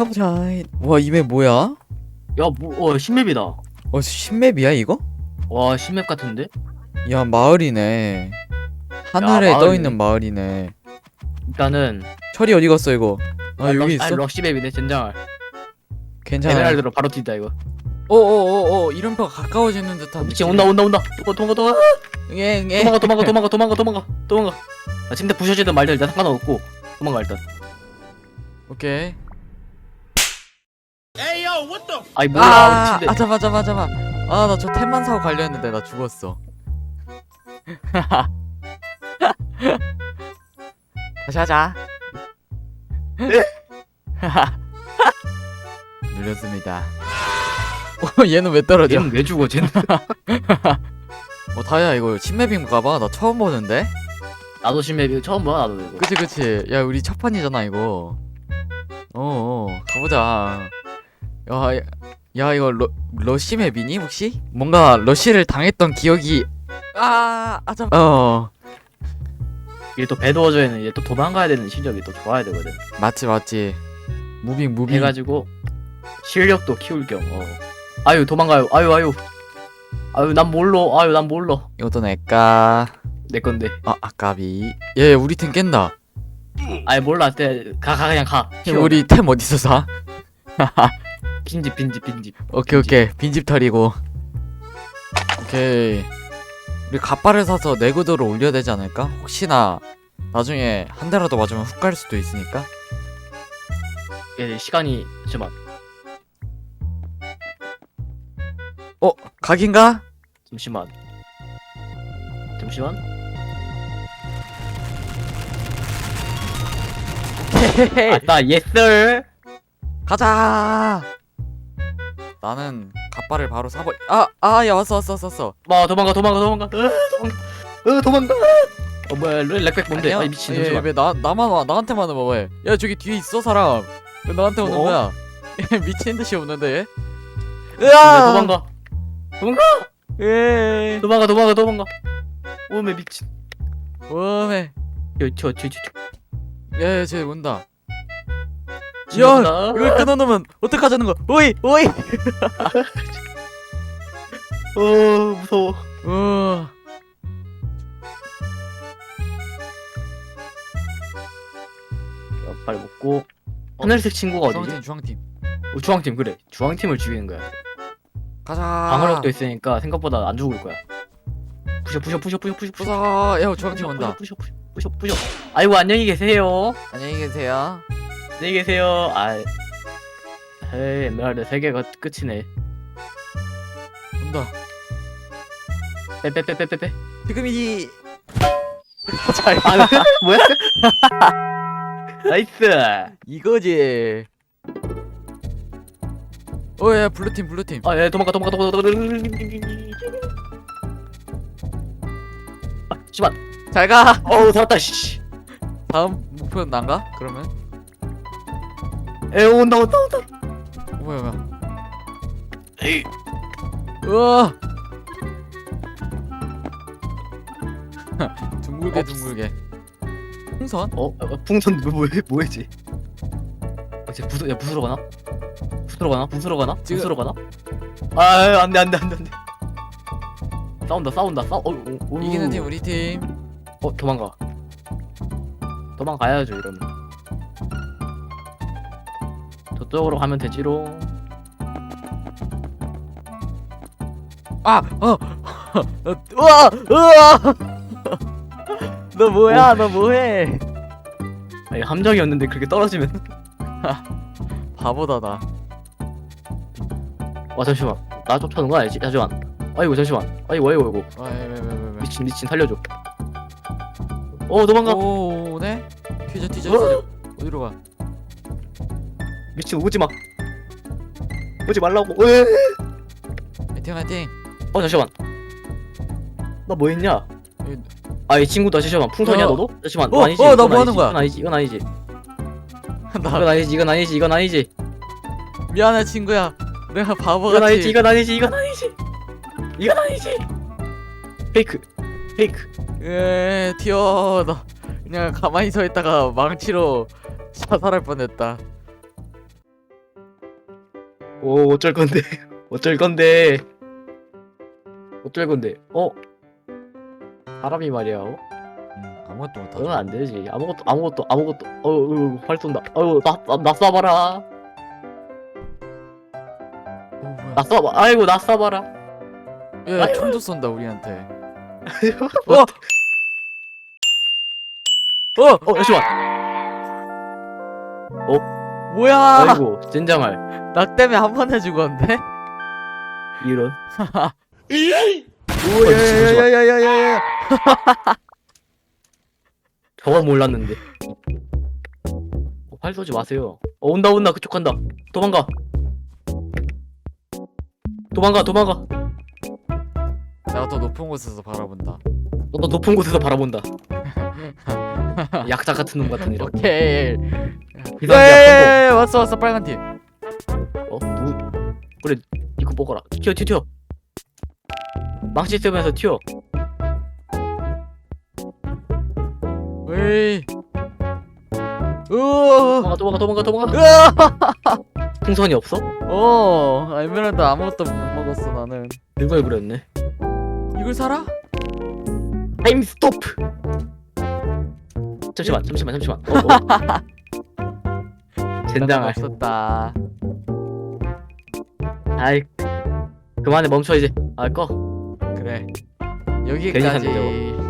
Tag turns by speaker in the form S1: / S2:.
S1: 가보자. 와, 이맵 뭐야?
S2: 야, 뭐, 어, 신맵이다.
S1: 어, 신맵이야, 이거?
S2: 와, 신맵 같은데?
S1: 야, 마을이네. 하늘에
S2: 야,
S1: 떠
S2: 마을이네.
S1: 있는 마을이네.
S2: 일단은
S1: 철이 어디 갔어, 이거? 아, 여기
S2: 러,
S1: 있어?
S2: 아니, 럭시맵이네, 젠장할.
S1: 괜찮아.
S2: 에메랄드로 바로 뛴다 이거.
S1: 오오오오, 이름표가 가까워지는 듯한
S2: 미친. 온다 온다 온다. 어, 도망가 도망가
S1: 예, 예.
S2: 도망가 도망가 도망가 도망가 도망가 도망가. 아, 침대 부셔지든 말든 일단 상관없고 도망가 일단.
S1: 오케이.
S2: 아이 뭐야
S1: 아,
S2: 침대.
S1: 아, 잠깐, 잠깐, 잠깐. 아, 나 저 템만 사고 가려 했는데 나 죽었어. 다시 하자. 눌렸습니다. 어, 얘는 왜 떨어져?
S2: 얘는 왜 죽어 쟤는?
S1: 어, 다야 이거 신맵인가 봐. 나 처음 보는데.
S2: 나도 신맵이 처음 봐 나도 이거.
S1: 그치, 그치. 야, 우리 첫 판이잖아, 이거. 어, 어, 가보자. 야, 야, 야, 이거 러, 러쉬 맵이니, 혹시? 뭔가 러쉬를 당했던 기억이. 아, 아, 잠. 어,
S2: 이게 또 배도워져야는 이제 또 도망가야 되는 실력이 또 좋아야 되거든.
S1: 맞지, 맞지. 무빙, 무빙.
S2: 해가지고 실력도 키울 겸. 어. 아유 도망가요. 아유 아유. 아유 난 몰러. 아유 난 몰러.
S1: 이것도 내까.
S2: 내 건데.
S1: 아, 아까비. 얘, 우리 팀 깬다.
S2: 아이 몰라. 때가가 그냥 가.
S1: 우리 템 어디서 사?
S2: 빈집 빈집 빈집.
S1: 오케이, 오케이. 빈집 털이고. 오케이. 우리 갑바를 사서 내구도를 올려야 되지 않을까? 혹시나 나중에 한 대라도 맞으면 훅 갈 수도 있으니까.
S2: 예, 시간이 잠시만.
S1: 어, 각인가?
S2: 잠시만. 잠시만.
S1: 헤헤헤.
S2: 아따 예스.
S1: 가자. 나는 갑바를 바로 사버. 아, 아, 야 왔어, 왔어, 왔어, 왔어.
S2: 마 도망가 도망가 도망가. 으, 도망가. 으, 도망가. 어 뭐야 렉- 렉백 뭔데?
S1: 아니
S2: 미친
S1: 예,
S2: 잠시만.
S1: 왜나 나만 와? 나한테만 와 왜? 야 저기 뒤에 있어 사람. 왜 나한테 오는
S2: 뭐?
S1: 거야? 얘 미친 듯이 오는데. 으아!
S2: 도망가.
S1: 예.
S2: 도망가 도망가 도망가. 오메 미친.
S1: 오메.
S2: 저저저 저.
S1: 야, 쟤 온다. 야. 이걸 끊어놓으면 어떡하자는 거야? 오이, 오이.
S2: 어 무서워.
S1: 어.
S2: 야, 빨리 먹고. 하늘색 친구가 어디지?
S1: 주황팀, 주황팀.
S2: 어, 주황팀 그래. 주황팀을 죽이는 거야.
S1: 가자.
S2: 방어력도 있으니까 생각보다 안 죽을 거야. 부셔 부셔 부셔 부셔 부셔 부셔.
S1: 야, 주황팀 온다.
S2: 부셔 부셔 부셔 부셔. 아이고 안녕히 계세요.
S1: 안녕히 계세요.
S2: 안녕히 계세요. 아. 에이, 에메랄드 세 개가 끝이네.
S1: 온다.
S2: 빼빼빼빼빼빼.
S1: 지금이지.
S2: 아, 뭐야? 나이스.
S1: 이거지. 어, 야, 블루팀, 블루팀.
S2: 아, 예, 도망가, 도망가, 도망가, 도망가. 아, 씨발.
S1: 잘 가.
S2: 어우, 살았다, 씨.
S1: 다음 목표는 난가? 그러면?
S2: 에, 온다, 온다, 온다.
S1: 어, 뭐야, 뭐야.
S2: 에이.
S1: 우와. 둥글게. 둥글게. 풍선?
S2: 어, 어, 풍선 뭐, 뭐해, 뭐해지? 어, 쟤 부서, 야, 부수러 가나? 부수러 가나? 부수러 가나?
S1: 지금-
S2: 부수러 가나? 아, 안 돼, 안 돼, 안 돼, 안 돼. 싸운다, 싸운다, 싸우, 어, 어, 어,
S1: 이기는 팀 우리 팀.
S2: 어, 도망가. 도망가야죠, 이러면. 저쪽으로 가면 되지롱.
S1: 아, 어. 어, 우와, 우와. 너 뭐야? 너 뭐해?
S2: 아니, 함정이었는데 그렇게 떨어지면.
S1: 바보다 나.
S2: 와, 잠시만. 나 쫓아오는 거 아니지? 잠시만. 아이고, 잠시만. 아이고, 아이고, 아이고.
S1: 아, 왜, 왜, 왜, 왜, 왜.
S2: 미친, 미친, 살려줘. 어, 도망가.
S1: 오, 네? 튀져, 튀져,
S2: 어?
S1: 어디로 가?
S2: 미친, 오지 마. 오지 말라고. 왜?
S1: 화이팅, 화이팅.
S2: 어, 잠시만. 나 뭐 했냐? 아, 이 친구도 잠시만. 풍선이야,
S1: 어.
S2: 너도? 잠시만.
S1: 어,
S2: 너 아니지?
S1: 어, 나
S2: 이건
S1: 뭐 하는 거야?
S2: 이건 아니지, 이건 아니지.
S1: 나
S2: 이건 아니지, 이건 아니지, 이건 아니지.
S1: 미안해 친구야. 내가
S2: 이건
S1: 바보같이.
S2: 아니지, 이건 아니지, 이건 아니지. 이건 아니지. 페이크. 페이크.
S1: 에 튀어 너 그냥 가만히 서 있다가 망치로 자살할 뻔했다
S2: 오 어쩔 건데? 어쩔 건데? 어쩔 건데? 어? 사람이 말이야 어?
S1: 음, 아무것도 못하죠.
S2: 그러면 안 되지. 아무것도 아무것도 아무것도. 어유 활 쏜다. 어유 나나 나 쏴봐라.
S1: 어, 뭐야.
S2: 나 쏴봐 아이고 나 쏴봐라.
S1: 야, 야 총도 쏜다 우리한테.
S2: 어?
S1: 어! 어!
S2: 어 잠시만.
S1: 뭐야?
S2: 아이고 젠장할
S1: 나 때문에 한 번에 죽었는데?
S2: 이런.
S1: 오야야야야야야야
S2: 저건 몰랐는데. 어, 활 쏘지 마세요. 어 온다 온다. 그쪽 간다. 도망가. 도망가 도망가.
S1: 내가 더 높은 곳에서 바라본다.
S2: 너 높은 곳에서 바라본다. 약자 같은 놈 같은 이런.
S1: 오케이.
S2: 비상기야
S1: 예 왔어 왔어. 빨간 팀.
S2: 어 그래 이거 먹어라. 튀어 튀어 튀어. 망치 쓰면서 튀어.
S1: 으이. 으어
S2: 도망가 도망가 도망가 도망가. 풍선이 없어?
S1: 어 에메랄드 아무것도 못 먹었어 나는.
S2: 이걸 그렸네.
S1: 이걸 사라?
S2: 타임 스토프 잠시만 잠시만 잠시만. 어, 어. 젠장할.
S1: 없었다
S2: 아이 그만해. 멈춰 이제. 아꺼.
S1: 그래.
S2: 괜히
S1: 여기까지.
S2: 샀네,